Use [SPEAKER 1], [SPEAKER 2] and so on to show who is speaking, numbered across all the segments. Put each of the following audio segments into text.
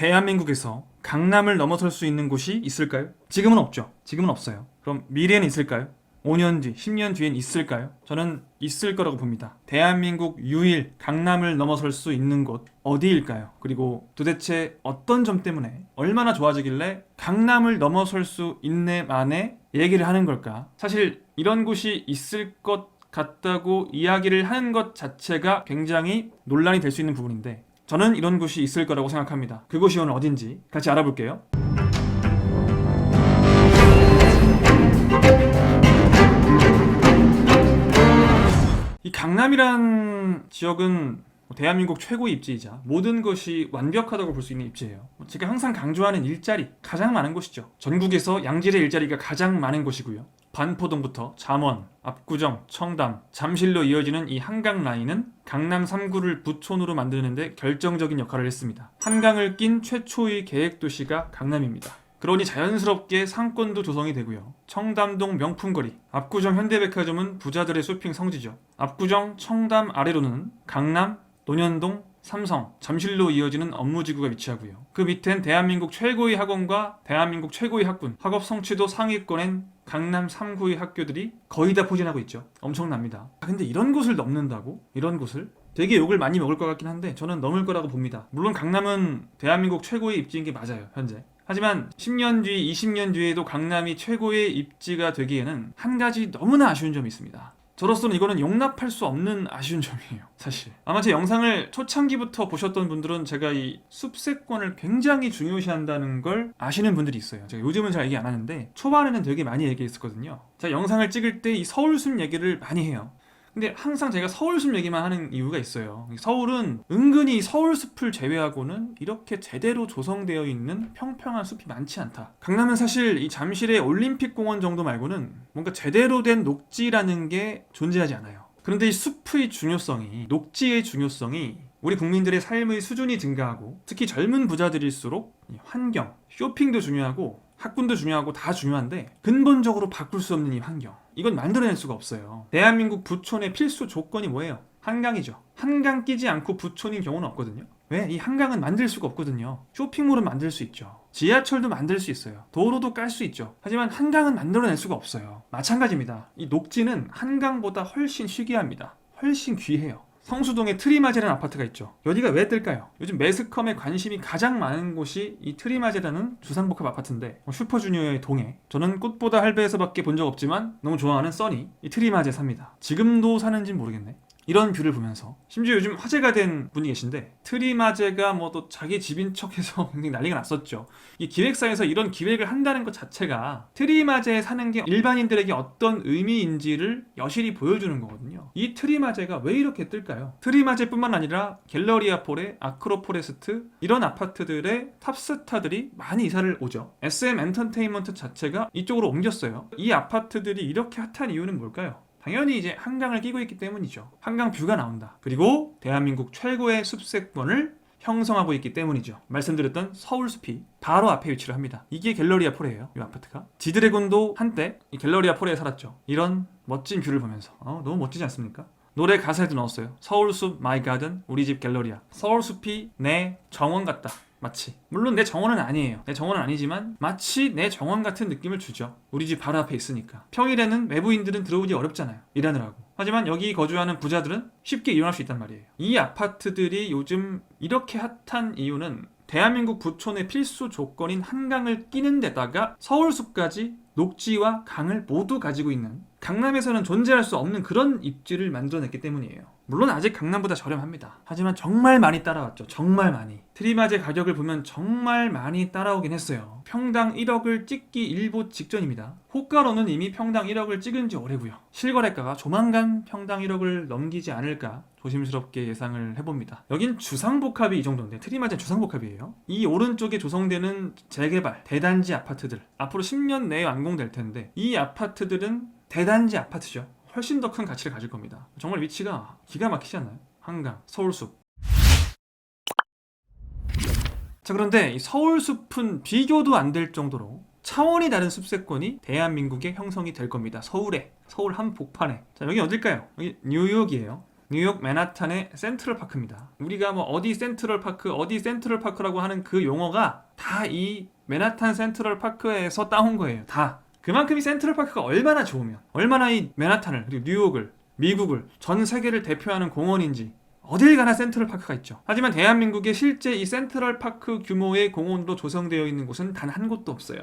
[SPEAKER 1] 대한민국에서 강남을 넘어설 수 있는 곳이 있을까요? 지금은 없죠. 지금은 없어요. 그럼 미래는 있을까요? 5년 뒤, 10년 뒤엔 있을까요? 저는 있을 거라고 봅니다. 대한민국 유일 강남을 넘어설 수 있는 곳 어디일까요? 그리고 도대체 어떤 점 때문에 얼마나 좋아지길래 강남을 넘어설 수 있네 만에 얘기를 하는 걸까? 사실 이런 곳이 있을 것 같다고 이야기를 하는 것 자체가 굉장히 논란이 될 수 있는 부분인데 저는 이런 곳이 있을 거라고 생각합니다. 그곳이 오늘 어딘지 같이 알아볼게요. 이 강남이란 지역은 뭐 대한민국 최고의 입지이자 모든 것이 완벽하다고 볼 수 있는 입지예요. 뭐 제가 항상 강조하는 일자리 가장 많은 곳이죠. 전국에서 양질의 일자리가 가장 많은 곳이고요. 반포동부터 잠원, 압구정, 청담, 잠실로 이어지는 이 한강 라인은 강남 3구를 부촌으로 만드는데 결정적인 역할을 했습니다. 한강을 낀 최초의 계획 도시가 강남입니다. 그러니 자연스럽게 상권도 조성이 되고요. 청담동 명품거리, 압구정 현대백화점은 부자들의 쇼핑 성지죠. 압구정, 청담 아래로는 강남, 논현동, 삼성, 잠실로 이어지는 업무지구가 위치하고요. 그 밑엔 대한민국 최고의 학원과 대한민국 최고의 학군, 학업 성취도 상위권엔 강남 3구의 학교들이 거의 다 포진하고 있죠. 엄청납니다. 아, 근데 이런 곳을 넘는다고? 이런 곳을? 되게 욕을 많이 먹을 것 같긴 한데 저는 넘을 거라고 봅니다. 물론 강남은 대한민국 최고의 입지인 게 맞아요, 현재. 하지만 10년 뒤, 20년 뒤에도 강남이 최고의 입지가 되기에는 한 가지 너무나 아쉬운 점이 있습니다. 저로서는 이거는 용납할 수 없는 아쉬운 점이에요. 사실. 아마 제 영상을 초창기부터 보셨던 분들은 제가 이 숲세권을 굉장히 중요시한다는 걸 아시는 분들이 있어요. 제가 요즘은 잘 얘기 안 하는데 초반에는 되게 많이 얘기했었거든요. 제가 영상을 찍을 때 이 서울숲 얘기를 많이 해요. 근데 항상 제가 서울숲 얘기만 하는 이유가 있어요. 서울은 은근히 서울숲을 제외하고는 이렇게 제대로 조성되어 있는 평평한 숲이 많지 않다. 강남은 사실 이 잠실의 올림픽공원 정도 말고는 뭔가 제대로 된 녹지라는 게 존재하지 않아요. 그런데 이 숲의 중요성이, 녹지의 중요성이 우리 국민들의 삶의 수준이 증가하고 특히 젊은 부자들일수록 이 환경, 쇼핑도 중요하고 학군도 중요하고 다 중요한데 근본적으로 바꿀 수 없는 이 환경. 이건 만들어낼 수가 없어요. 대한민국 부촌의 필수 조건이 뭐예요? 한강이죠. 한강 끼지 않고 부촌인 경우는 없거든요. 왜? 이 한강은 만들 수가 없거든요. 쇼핑몰은 만들 수 있죠. 지하철도 만들 수 있어요. 도로도 깔 수 있죠. 하지만 한강은 만들어낼 수가 없어요. 마찬가지입니다. 이 녹지는 한강보다 훨씬 희귀합니다. 훨씬 귀해요 성수동에 트리마제라는 아파트가 있죠. 여기가 왜 뜰까요? 요즘 매스컴에 관심이 가장 많은 곳이 이 트리마제라는 주상복합 아파트인데 뭐 슈퍼주니어의 동해 저는 꽃보다 할배에서밖에 본 적 없지만 너무 좋아하는 써니 이 트리마제 삽니다. 지금도 사는지 모르겠네. 이런 뷰를 보면서 심지어 요즘 화제가 된 분이 계신데 트리마제가 뭐 또 자기 집인 척해서 굉장히 난리가 났었죠. 이 기획사에서 이런 기획을 한다는 것 자체가 트리마제에 사는 게 일반인들에게 어떤 의미인지를 여실히 보여주는 거거든요. 이 트리마제가 왜 이렇게 뜰까요? 트리마제뿐만 아니라 갤러리아 폴의 아크로포레스트 이런 아파트들의 탑스타들이 많이 이사를 오죠. SM 엔터테인먼트 자체가 이쪽으로 옮겼어요. 이 아파트들이 이렇게 핫한 이유는 뭘까요? 당연히 이제 한강을 끼고 있기 때문이죠. 한강 뷰가 나온다. 그리고 대한민국 최고의 숲세권을 형성하고 있기 때문이죠. 말씀드렸던 서울숲이 바로 앞에 위치를 합니다. 이게 갤러리아 폴이에요. 이 아파트가. 지드래곤도 한때 이 갤러리아 폴에 살았죠. 이런 멋진 뷰를 보면서 어, 너무 멋지지 않습니까? 노래 가사에도 넣었어요. 서울숲 마이 가든 우리 집 갤러리아. 서울숲이 내 정원 같다. 마치 물론 내 정원은 아니에요 내 정원은 아니지만 마치 내 정원 같은 느낌을 주죠 우리 집 바로 앞에 있으니까 평일에는 외부인들은 들어오기 어렵잖아요 일하느라고 하지만 여기 거주하는 부자들은 쉽게 이용할 수 있단 말이에요 이 아파트들이 요즘 이렇게 핫한 이유는 대한민국 부촌의 필수 조건인 한강을 끼는 데다가 서울숲까지 녹지와 강을 모두 가지고 있는 강남에서는 존재할 수 없는 그런 입지를 만들어냈기 때문이에요. 물론 아직 강남보다 저렴합니다. 하지만 정말 많이 따라왔죠. 정말 많이. 트리마제 가격을 보면 정말 많이 따라오긴 했어요. 평당 1억을 찍기 일보 직전입니다. 호가로는 이미 평당 1억을 찍은 지 오래고요. 실거래가가 조만간 평당 1억을 넘기지 않을까 조심스럽게 예상을 해봅니다. 여긴 주상복합이 이 정도인데 트리마제 주상복합이에요. 이 오른쪽에 조성되는 재개발 대단지 아파트들 앞으로 10년 내에 완공될 텐데 이 아파트들은 대단지 아파트죠. 훨씬 더 큰 가치를 가질 겁니다. 정말 위치가 기가 막히지 않나요? 한강, 서울숲. 자 그런데 이 서울 숲은 비교도 안 될 정도로 차원이 다른 숲세권이 대한민국에 형성이 될 겁니다. 서울에, 서울 한 복판에. 자 여기 어딜까요? 여기 뉴욕이에요. 뉴욕 맨하탄의 센트럴 파크입니다. 우리가 뭐 어디 센트럴 파크, 어디 센트럴 파크라고 하는 그 용어가 다 이 맨하탄 센트럴 파크에서 따온 거예요. 다. 그만큼 이 센트럴 파크가 얼마나 좋으면, 얼마나 이 맨하탄을 그리고 뉴욕을, 미국을 전 세계를 대표하는 공원인지 어딜 가나 센트럴 파크가 있죠. 하지만 대한민국에 실제 이 센트럴 파크 규모의 공원으로 조성되어 있는 곳은 단 한 곳도 없어요.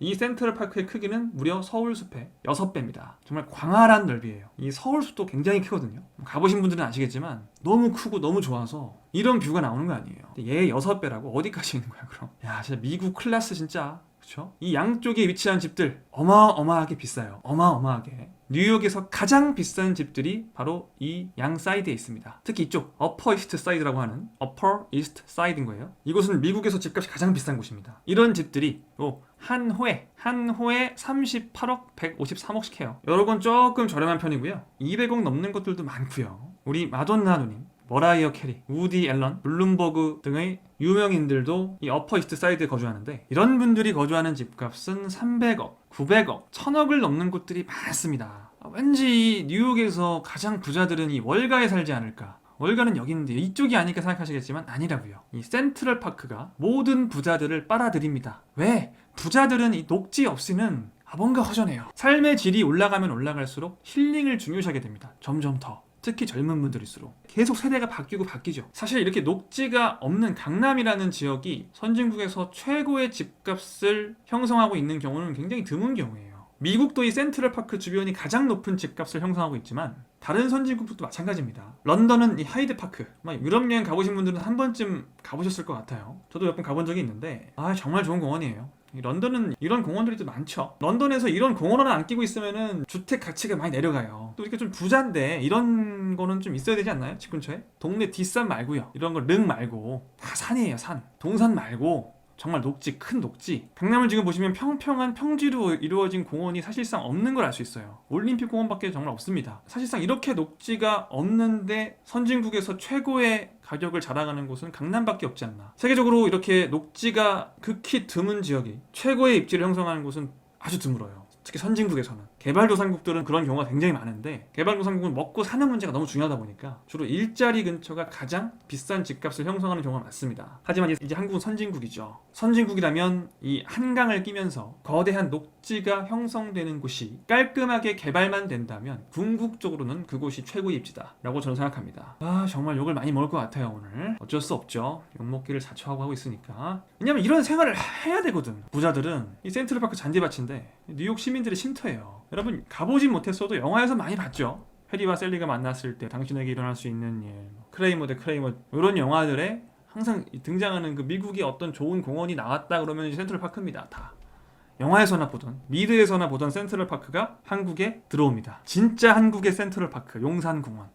[SPEAKER 1] 이 센트럴 파크의 크기는 무려 서울 숲의 6배입니다. 정말 광활한 넓이에요. 이 서울 숲도 굉장히 크거든요. 가보신 분들은 아시겠지만 너무 크고 너무 좋아서 이런 뷰가 나오는 거 아니에요. 얘 6배라고 어디까지 있는 거야, 그럼? 야, 진짜 미국 클래스 진짜. 그쵸? 이 양쪽에 위치한 집들 어마어마하게 비싸요. 어마어마하게. 뉴욕에서 가장 비싼 집들이 바로 이 양 사이드에 있습니다. 특히 이쪽 어퍼 이스트 사이드라고 하는 어퍼 이스트 사이드인 거예요. 이곳은 미국에서 집값이 가장 비싼 곳입니다. 이런 집들이 또 한 호에 한 호에 38억 153억씩 해요. 여러 건 조금 저렴한 편이고요. 200억 넘는 것들도 많고요. 우리 마돈나 누님 머라이어 캐리, 우디 앨런, 블룸버그 등의 유명인들도 이 어퍼 이스트 사이드에 거주하는데 이런 분들이 거주하는 집값은 300억, 900억, 1000억을 넘는 곳들이 많습니다. 아, 왠지 이 뉴욕에서 가장 부자들은 이 월가에 살지 않을까. 월가는 여기 있는데 이쪽이 아닐까 생각하시겠지만 아니라고요. 이 센트럴 파크가 모든 부자들을 빨아들입니다. 왜? 부자들은 이 녹지 없이는 아, 뭔가 허전해요. 삶의 질이 올라가면 올라갈수록 힐링을 중요시하게 됩니다. 점점 더. 특히 젊은 분들일수록 계속 세대가 바뀌고 바뀌죠. 사실 이렇게 녹지가 없는 강남이라는 지역이 선진국에서 최고의 집값을 형성하고 있는 경우는 굉장히 드문 경우예요. 미국도 이 센트럴 파크 주변이 가장 높은 집값을 형성하고 있지만 다른 선진국도 마찬가지입니다. 런던은 이 하이드 파크. 아마 유럽 여행 가보신 분들은 한 번쯤 가보셨을 것 같아요. 저도 몇 번 가본 적이 있는데 아 정말 좋은 공원이에요. 이 런던은 이런 공원들이 또 많죠. 런던에서 이런 공원 하나 안 끼고 있으면은 주택 가치가 많이 내려가요. 또 이렇게 좀 부자인데 이런 거는 좀 있어야 되지 않나요? 집 근처에? 동네 뒷산 말고요. 이런 거 릉 말고 다 산이에요, 산. 동산 말고 정말 녹지, 큰 녹지. 강남을 지금 보시면 평평한 평지로 이루어진 공원이 사실상 없는 걸 알 수 있어요. 올림픽 공원밖에 정말 없습니다. 사실상 이렇게 녹지가 없는데 선진국에서 최고의 가격을 자랑하는 곳은 강남밖에 없지 않나. 세계적으로 이렇게 녹지가 극히 드문 지역이 최고의 입지를 형성하는 곳은 아주 드물어요. 특히 선진국에서는 개발도상국들은 그런 경우가 굉장히 많은데 개발도상국은 먹고 사는 문제가 너무 중요하다 보니까 주로 일자리 근처가 가장 비싼 집값을 형성하는 경우가 많습니다. 하지만 이제 한국은 선진국이죠. 선진국이라면 이 한강을 끼면서 거대한 녹지가 형성되는 곳이 깔끔하게 개발만 된다면 궁극적으로는 그곳이 최고의 입지다 라고 저는 생각합니다. 아 정말 욕을 많이 먹을 것 같아요 오늘. 어쩔 수 없죠. 욕 먹기를 자초하고 하고 있으니까. 왜냐면 이런 생활을 해야 되거든. 부자들은 이 센트럴파크 잔디밭인데 뉴욕 시민들의 쉼터예요. 여러분 가보진 못했어도 영화에서 많이 봤죠. 해리와 셀리가 만났을 때 당신에게 일어날 수 있는 일, 뭐 크레이머 대 크레이머 이런 영화들에 항상 이 등장하는 그 미국의 어떤 좋은 공원이 나왔다 그러면 센트럴 파크입니다. 다. 영화에서나 보던 미드에서나 보던 센트럴 파크가 한국에 들어옵니다. 진짜 한국의 센트럴 파크 용산공원.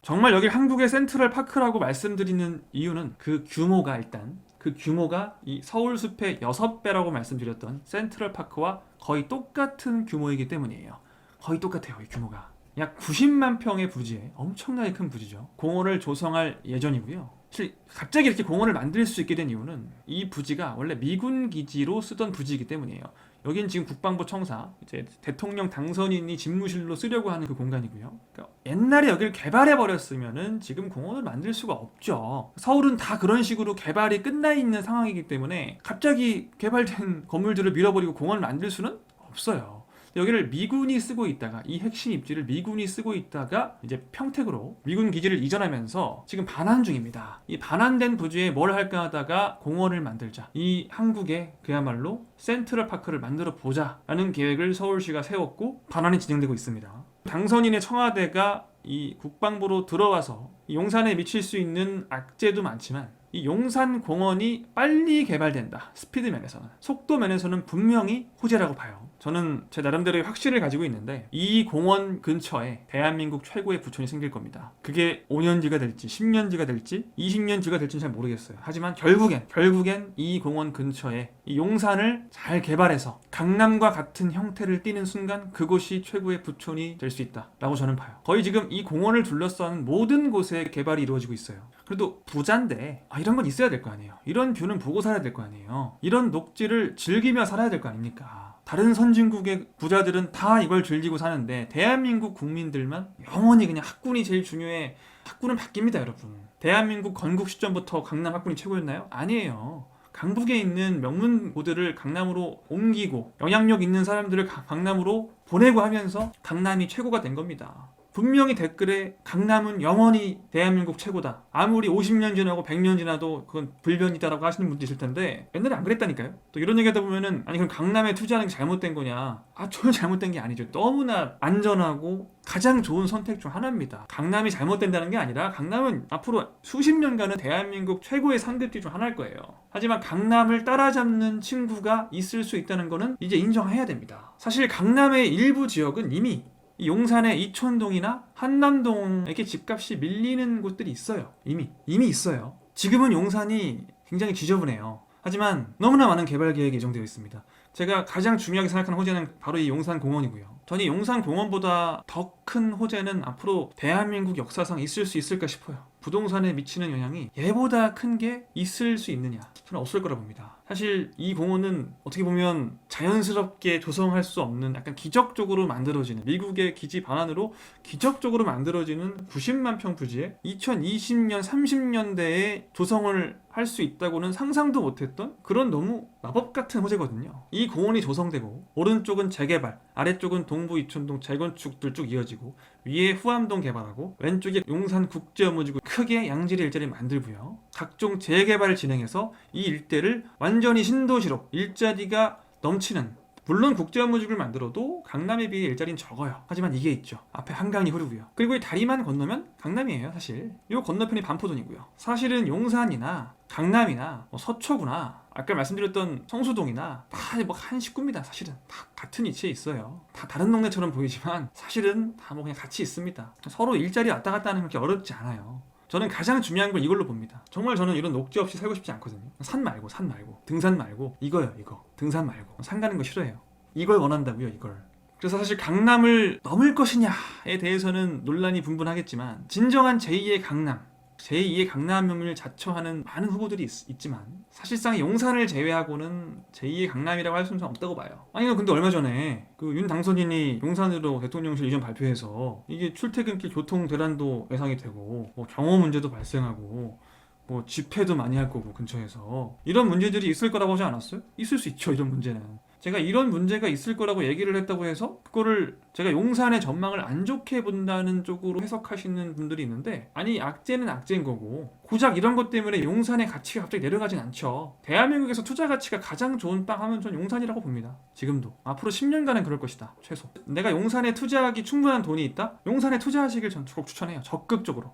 [SPEAKER 1] 정말 여기 한국의 센트럴 파크라고 말씀드리는 이유는 그 규모가 일단 그 규모가 이 서울 숲의 6배라고 말씀드렸던 센트럴 파크와 거의 똑같은 규모이기 때문이에요. 거의 똑같아요, 이 규모가. 약 90만 평의 부지에 엄청나게 큰 부지죠. 공원을 조성할 예정이고요. 사실 갑자기 이렇게 공원을 만들 수 있게 된 이유는 이 부지가 원래 미군 기지로 쓰던 부지이기 때문이에요. 여긴 지금 국방부 청사, 이제 대통령 당선인이 집무실로 쓰려고 하는 그 공간이고요. 그러니까 옛날에 여기를 개발해 버렸으면은 지금 공원을 만들 수가 없죠. 서울은 다 그런 식으로 개발이 끝나 있는 상황이기 때문에 갑자기 개발된 건물들을 밀어버리고 공원을 만들 수는 없어요. 여기를 미군이 쓰고 있다가 이 핵심 입지를 미군이 쓰고 있다가 이제 평택으로 미군 기지를 이전하면서 지금 반환 중입니다. 이 반환된 부지에 뭘 할까 하다가 공원을 만들자. 이 한국에 그야말로 센트럴 파크를 만들어 보자라는 계획을 서울시가 세웠고 반환이 진행되고 있습니다. 당선인의 청와대가 이 국방부로 들어와서 이 용산에 미칠 수 있는 악재도 많지만 이 용산 공원이 빨리 개발된다. 스피드 면에서는 속도 면에서는 분명히 호재라고 봐요. 저는 제 나름대로의 확신을 가지고 있는데 이 공원 근처에 대한민국 최고의 부촌이 생길 겁니다. 그게 5년지가 될지 10년지가 될지 20년지가 될지는 잘 모르겠어요. 하지만 결국엔 결국엔 이 공원 근처에 이 용산을 잘 개발해서 강남과 같은 형태를 띠는 순간 그곳이 최고의 부촌이 될 수 있다라고 저는 봐요. 거의 지금 이 공원을 둘러싼 모든 곳에 개발이 이루어지고 있어요. 그래도 부자인데 아, 이런 건 있어야 될 거 아니에요. 이런 뷰는 보고 살아야 될 거 아니에요. 이런 녹지를 즐기며 살아야 될 거 아닙니까? 다른 선진국의 부자들은 다 이걸 즐기고 사는데 대한민국 국민들만 영원히 그냥 학군이 제일 중요해. 학군은 바뀝니다, 여러분. 대한민국 건국 시점부터 강남 학군이 최고였나요? 아니에요. 강북에 있는 명문 고들을 강남으로 옮기고 영향력 있는 사람들을 가- 강남으로 보내고 하면서 강남이 최고가 된 겁니다. 분명히 댓글에 강남은 영원히 대한민국 최고다. 아무리 50년 지나고 100년 지나도 그건 불변이다라고 하시는 분도 있을 텐데 옛날에 안 그랬다니까요. 또 이런 얘기하다 보면은 아니 그럼 강남에 투자하는 게 잘못된 거냐? 아 전혀 잘못된 게 아니죠. 너무나 안전하고 가장 좋은 선택 중 하나입니다. 강남이 잘못된다는 게 아니라 강남은 앞으로 수십 년간은 대한민국 최고의 상급지 중 하나일 거예요. 하지만 강남을 따라잡는 친구가 있을 수 있다는 거는 이제 인정해야 됩니다. 사실 강남의 일부 지역은 이미 이 용산의 이촌동이나 한남동에게 집값이 밀리는 곳들이 있어요. 이미 이미 있어요. 지금은 용산이 굉장히 지저분해요. 하지만 너무나 많은 개발 계획이 예정되어 있습니다. 제가 가장 중요하게 생각하는 호재는 바로 이 용산 공원이고요. 저는 이 용산 공원보다 더 큰 호재는 앞으로 대한민국 역사상 있을 수 있을까 싶어요. 부동산에 미치는 영향이 얘보다 큰 게 있을 수 있느냐? 저는 없을 거라 봅니다. 사실 이 공원은 어떻게 보면 자연스럽게 조성할 수 없는 약간 기적적으로 만들어지는 미국의 기지 반환으로 기적적으로 만들어지는 90만 평 부지에 2020년 30년대에 조성을 할 수 있다고는 상상도 못했던 그런 너무 마법 같은 호재거든요. 이 공원이 조성되고 오른쪽은 재개발, 아래쪽은 동부 이촌동 재건축들 쭉 이어지고 위에 후암동 개발하고 왼쪽에 용산 국제업무지구 크게 양질의 일자리 만들고요. 각종 재개발을 진행해서 이 일대를 완 전히 신도시로 일자리가 넘치는 물론 국제 업무지구를 만들어도 강남에 비해 일자리는 적어요. 하지만 이게 있죠. 앞에 한강이 흐르고요. 그리고 이 다리만 건너면 강남이에요, 사실. 이 건너편이 반포동이고요. 사실은 용산이나 강남이나 뭐 서초구나 아까 말씀드렸던 성수동이나 다 뭐 한 식구입니다. 사실은 다 같은 위치에 있어요. 다 다른 동네처럼 보이지만 사실은 다 뭐 그냥 같이 있습니다. 서로 일자리 왔다 갔다 하는 게 어렵지 않아요. 저는 가장 중요한 걸 이걸로 봅니다. 정말 저는 이런 녹지 없이 살고 싶지 않거든요. 산 말고, 산 말고, 등산 말고, 이거요, 이거. 등산 말고. 산 가는 거 싫어해요. 이걸 원한다고요, 이걸. 그래서 사실 강남을 넘을 것이냐에 대해서는 논란이 분분하겠지만, 진정한 제2의 강남, 제2의 강남을 자처하는 많은 후보들이 있, 지만 사실상 용산을 제외하고는 제2의 강남이라고 할 수는 없다고 봐요. 아니 근데 얼마 전에 그 윤 당선인이 용산으로 대통령실 이전 발표해서 이게 출퇴근길 교통 대란도 예상이 되고 뭐 경호 문제도 발생하고 뭐 집회도 많이 할 거고 근처에서 이런 문제들이 있을 거라고 하지 않았어요? 있을 수 있죠 이런 문제는. 제가 이런 문제가 있을 거라고 얘기를 했다고 해서 그거를 제가 용산의 전망을 안 좋게 본다는 쪽으로 해석하시는 분들이 있는데 아니 악재는 악재인 거고 고작 이런 것 때문에 용산의 가치가 갑자기 내려가진 않죠. 대한민국에서 투자 가치가 가장 좋은 땅 하면 전 용산이라고 봅니다. 지금도. 앞으로 10년간은 그럴 것이다. 최소. 내가 용산에 투자하기 충분한 돈이 있다? 용산에 투자하시길 전 적극 추천해요. 적극적으로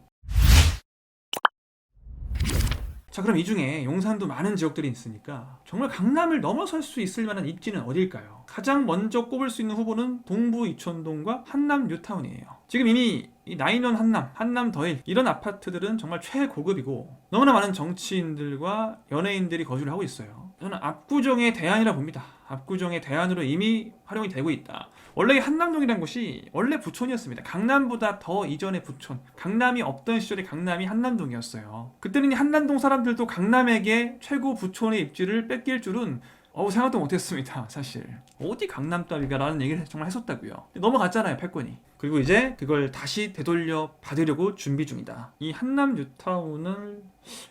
[SPEAKER 1] 자 그럼 이 중에 용산도 많은 지역들이 있으니까 정말 강남을 넘어설 수 있을 만한 입지는 어딜까요? 가장 먼저 꼽을 수 있는 후보는 동부 이촌동과 한남 뉴타운이에요. 지금 이미 이 나인원 한남, 한남 더일 이런 아파트들은 정말 최고급이고 너무나 많은 정치인들과 연예인들이 거주를 하고 있어요. 저는 압구정의 대안이라 봅니다. 압구정의 대안으로 이미 활용이 되고 있다. 원래 이 한남동이라는 곳이 원래 부촌이었습니다. 강남보다 더 이전의 부촌. 강남이 없던 시절에 강남이 한남동이었어요. 그때는 이 한남동 사람들도 강남에게 최고 부촌의 입지를 뺏길 줄은 어우 생각도 못했습니다 사실 어디 강남 따위가 라는 얘기를 정말 했었다고요 넘어갔잖아요 패권이 그리고 이제 그걸 다시 되돌려 받으려고 준비 중이다 이 한남 뉴타운을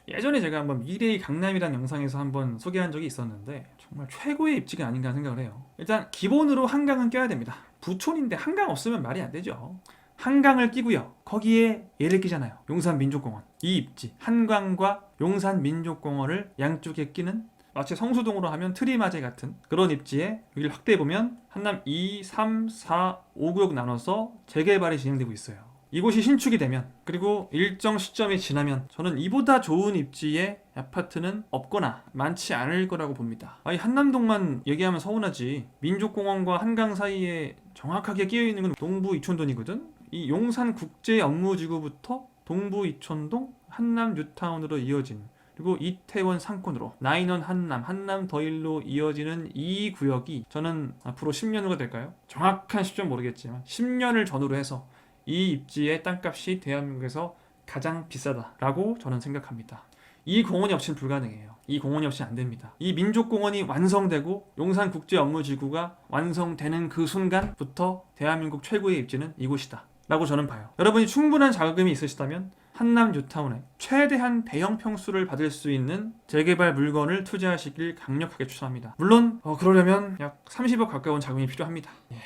[SPEAKER 1] 예전에 제가 한번 미래의 강남이라는 영상에서 한번 소개한 적이 있었는데 정말 최고의 입지가 아닌가 생각을 해요 일단 기본으로 한강은 껴야 됩니다 부촌인데 한강 없으면 말이 안 되죠 한강을 끼고요. 거기에 얘를 끼잖아요. 용산 민족공원. 이 입지 한강과 용산 민족공원을 양쪽에 끼는 마치 성수동으로 하면 트리마제 같은 그런 입지에 여기를 확대해 보면 한남 2, 3, 4, 5구역 나눠서 재개발이 진행되고 있어요. 이곳이 신축이 되면 그리고 일정 시점이 지나면 저는 이보다 좋은 입지의 아파트는 없거나 많지 않을 거라고 봅니다. 아니 한남동만 얘기하면 서운하지 민족공원과 한강 사이에 정확하게 끼어 있는 건 동부 이촌동이거든. 이 용산 국제 업무지구부터 동부 이촌동 한남 뉴타운으로 이어진 그리고 이태원 상권으로 나인원 한남, 한남 더일로 이어지는 이 구역이 저는 앞으로 10년 후가 될까요? 정확한 시점 모르겠지만 10년을 전후로 해서 이 입지의 땅값이 대한민국에서 가장 비싸다라고 저는 생각합니다. 이 공원이 없이는 불가능해요. 이 공원이 없이 안 됩니다. 이 민족공원이 완성되고 용산국제업무지구가 완성되는 그 순간부터 대한민국 최고의 입지는 이곳이다. 라고 저는 봐요. 여러분이 충분한 자금이 있으시다면 한남 뉴타운에 최대한 대형 평수를 받을 수 있는 재개발 물건을 투자하시길 강력하게 추천합니다. 물론 어, 그러려면 약 30억 가까운 자금이 필요합니다. 예,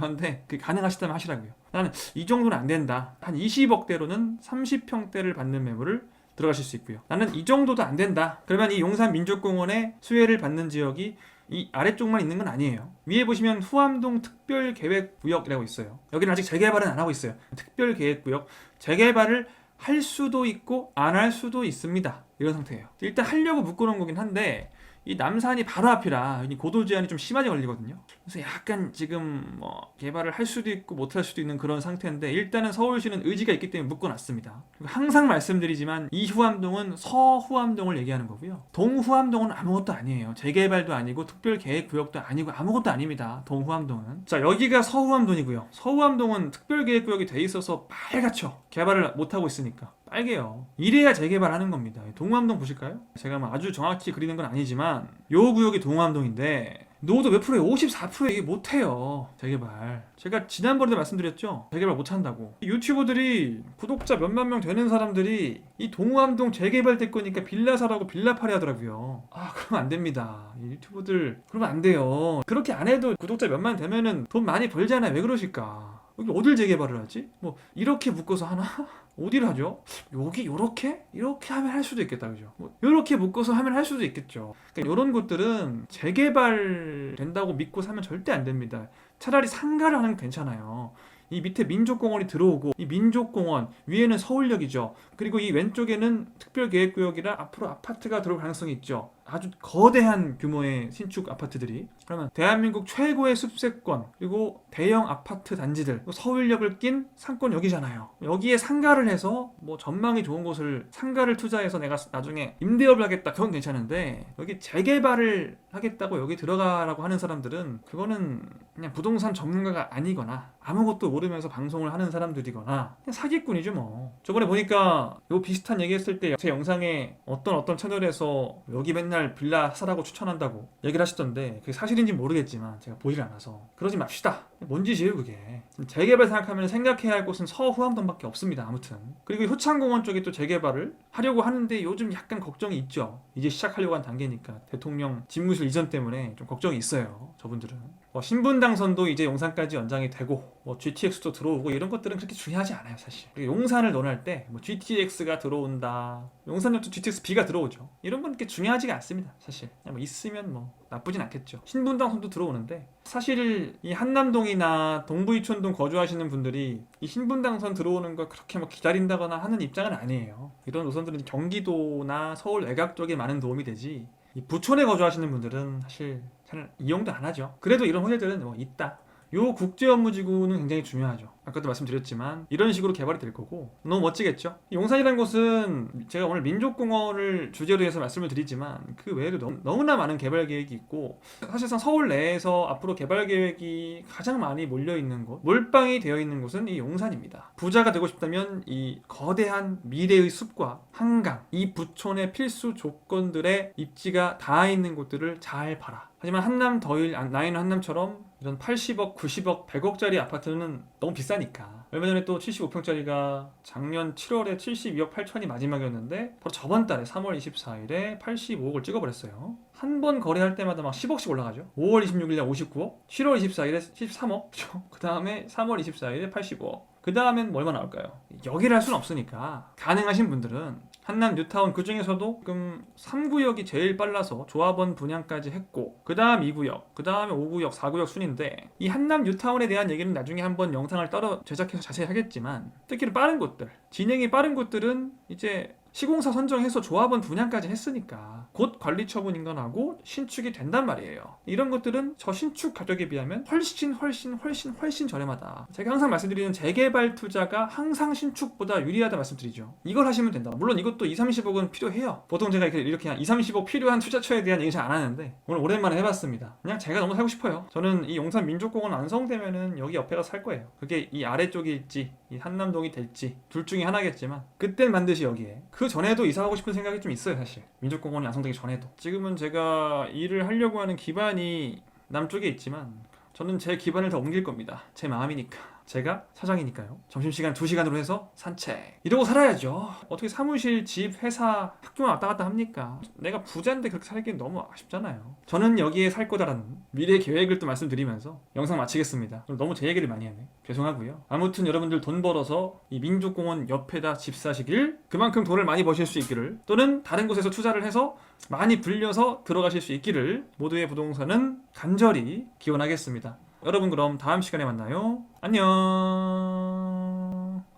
[SPEAKER 1] 필요한데 그 가능하시다면 하시라고요. 나는 이 정도는 안 된다. 한 20억대로는 30평대를 받는 매물을 들어가실 수 있고요. 나는 이 정도도 안 된다. 그러면 이 용산 민족공원의 수혜를 받는 지역이 이 아래쪽만 있는 건 아니에요. 위에 보시면 후암동 특별계획구역이라고 있어요. 여기는 아직 재개발은 안 하고 있어요. 특별계획구역 재개발을 할 수도 있고 안 할 수도 있습니다. 이런 상태예요. 일단 하려고 묶어놓은 거긴 한데 이 남산이 바로 앞이라 이 고도 제한이 좀 심하게 걸리거든요. 그래서 약간 지금 뭐 개발을 할 수도 있고 못할 수도 있는 그런 상태인데 일단은 서울시는 의지가 있기 때문에 묶어놨습니다. 항상 말씀드리지만 이 후암동은 서후암동을 얘기하는 거고요. 동후암동은 아무것도 아니에요. 재개발도 아니고 특별계획구역도 아니고 아무것도 아닙니다. 동후암동은. 자 여기가 서후암동이고요. 서후암동은 특별계획구역이 돼 있어서 빨갛죠. 개발을 못 하고 있으니까. 빨개요. 이래야 재개발하는 겁니다. 동암동 보실까요? 제가 뭐 아주 정확히 그리는 건 아니지만 요 구역이 동암동인데 노도 몇 프로에 54%에 이게 못해요. 재개발. 제가 지난번에도 말씀드렸죠? 재개발 못한다고. 유튜버들이 구독자 몇만 명 되는 사람들이 이 동암동 재개발 될 거니까 빌라 사라고 빌라 팔이 하더라고요. 아 그러면 안 됩니다. 이 유튜버들 그러면 안 돼요. 그렇게 안 해도 구독자 몇만 되면은 돈 많이 벌잖아요. 왜 그러실까? 여기 어딜 재개발을 하지? 뭐 이렇게 묶어서 하나? 어디를 하죠? 여기 요렇게? 이렇게 하면 할 수도 있겠다 그죠? 뭐 요렇게 묶어서 하면 할 수도 있겠죠 그러니까 이런 곳들은 재개발 된다고 믿고 사면 절대 안 됩니다 차라리 상가를 하는 게 괜찮아요 이 밑에 민족공원이 들어오고 이 민족공원 위에는 서울역이죠 그리고 이 왼쪽에는 특별계획구역이라 앞으로 아파트가 들어올 가능성이 있죠 아주 거대한 규모의 신축 아파트들이 그러면 대한민국 최고의 숲세권 그리고 대형 아파트 단지들 그리고 서울역을 낀 상권역이잖아요. 여기에 상가를 해서 뭐 전망이 좋은 곳을 상가를 투자해서 내가 나중에 임대업을 하겠다. 그건 괜찮은데 여기 재개발을 하겠다고 여기 들어가라고 하는 사람들은 그거는 그냥 부동산 전문가가 아니거나 아무것도 모르면서 방송을 하는 사람들이거나 그냥 사기꾼이죠 뭐. 저번에 보니까 요 비슷한 얘기 했을 때 제 영상에 어떤 어떤 채널에서 여기 맨날 빌라 사라고 추천한다고 얘기를 하시던데 그게 사실인지 모르겠지만 제가 보질 않아서 그러지 맙시다 뭔 짓이에요 그게? 재개발 생각하면 생각해야 할 곳은 서후암동밖에 없습니다 아무튼. 그리고 효창공원 쪽에 또 재개발을 하려고 하는데 요즘 약간 걱정이 있죠. 이제 시작하려고 한 단계니까 대통령 집무실 이전 때문에 좀 걱정이 있어요 저분들은. 뭐 신분 당선도 이제 용산까지 연장이 되고 뭐 GTX도 들어오고 이런 것들은 그렇게 중요하지 않아요 사실. 용산을 논할 때 뭐 GTX가 들어온다 용산역도 GTX B가 들어오죠. 이런 건 그렇게 중요하지가 않습니다 사실. 뭐 있으면 뭐 나쁘진 않겠죠. 신분 당선도 들어오는데 사실 이 한남동이나 동부이촌동 거주하시는 분들이 이 신분 당선 들어오는 걸 그렇게 뭐 기다린다거나 하는 입장은 아니에요 이런 노선들은 경기도나 서울 외곽 쪽에 많은 도움이 되지 이 부촌에 거주하시는 분들은 사실 잘 이용도 안 하죠. 그래도 이런 호텔들은 뭐 있다. 요 국제 업무지구는 굉장히 중요하죠. 아까도 말씀드렸지만 이런 식으로 개발이 될 거고 너무 멋지겠죠. 용산이라는 곳은 제가 오늘 민족공원을 주제로 해서 말씀을 드리지만 그 외에도 너무, 너무 나 많은 개발 계획이 있고 사실상 서울 내에서 앞으로 개발 계획이 가장 많이 몰려 있는 곳, 몰빵이 되어 있는 곳은 이 용산입니다. 부자가 되고 싶다면 이 거대한 미래의 숲과 한강, 이 부촌의 필수 조건들의 입지가 닿아 있는 곳들을 잘 봐라. 하지만 한남 더일 나인 한남처럼 이런 80억, 90억, 100억짜리 아파트는 너무 비싸 니까. 얼마 전에 또 75평짜리가 작년 7월에 72억 8천이 마지막이었는데 바로 저번 달에 3월 24일에 85억을 찍어버렸어요. 한 번 거래할 때마다 막 10억씩 올라가죠. 5월 26일에 59억, 7월 24일에 13억, 그 다음에 3월 24일에 85억. 그 다음엔 뭐 얼마 나올까요? 여기를 할 수는 없으니까 가능하신 분들은 한남 뉴타운 그 중에서도 지금 3구역이 제일 빨라서 조합원 분양까지 했고 그 다음 2구역, 그 다음에 5구역, 4구역 순인데 이 한남 뉴타운에 대한 얘기는 나중에 한번 영상을 따로 제작해서 자세히 하겠지만 특히 빠른 곳들, 진행이 빠른 곳들은 이제 시공사 선정해서 조합원 분양까지 했으니까 곧 관리 처분 인 건 하고 신축이 된단 말이에요. 이런 것들은 저 신축 가격에 비하면 훨씬 훨씬 훨씬 훨씬 저렴하다. 제가 항상 말씀드리는 재개발 투자가 항상 신축보다 유리하다 말씀드리죠. 이걸 하시면 된다. 물론 이것도 2, 30억은 필요해요. 보통 제가 이렇게, 한 2, 30억 필요한 투자처에 대한 얘기 잘 안 하는데 오늘 오랜만에 해봤습니다. 그냥 제가 너무 살고 싶어요. 저는 이 용산 민족공원 완성되면은 여기 옆에 가서 살 거예요. 그게 이 아래쪽일지 이 한남동이 될지 둘 중에 하나겠지만 그땐 반드시 여기에 그 전에도 이사 가고 싶은 생각이 좀 있어요 사실. 민족공원이 완성되기 전에도. 지금은 제가 일을 하려고 하는 기반이 남쪽에 있지만 저는 제 기반을 더 옮길 겁니다. 제 마음이니까 제가 사장이니까요. 점심시간 2시간으로 해서 산책. 이러고 살아야죠. 어떻게 사무실 집 회사 학교만 왔다 갔다 합니까? 내가 부자인데 그렇게 살기엔 너무 아쉽잖아요. 저는 여기에 살 거다라는 미래 계획을 또 말씀드리면서 영상 마치겠습니다. 너무 제 얘기를 많이 하네. 죄송하고요. 아무튼 여러분들 돈 벌어서 이 민족공원 옆에다 집 사시길 그만큼 돈을 많이 버실 수 있기를 또는 다른 곳에서 투자를 해서 많이 불려서 들어가실 수 있기를 모두의 부동산은 간절히 기원하겠습니다 여러분 그럼 다음 시간에 만나요. 안녕.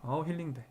[SPEAKER 1] 아우 힐링돼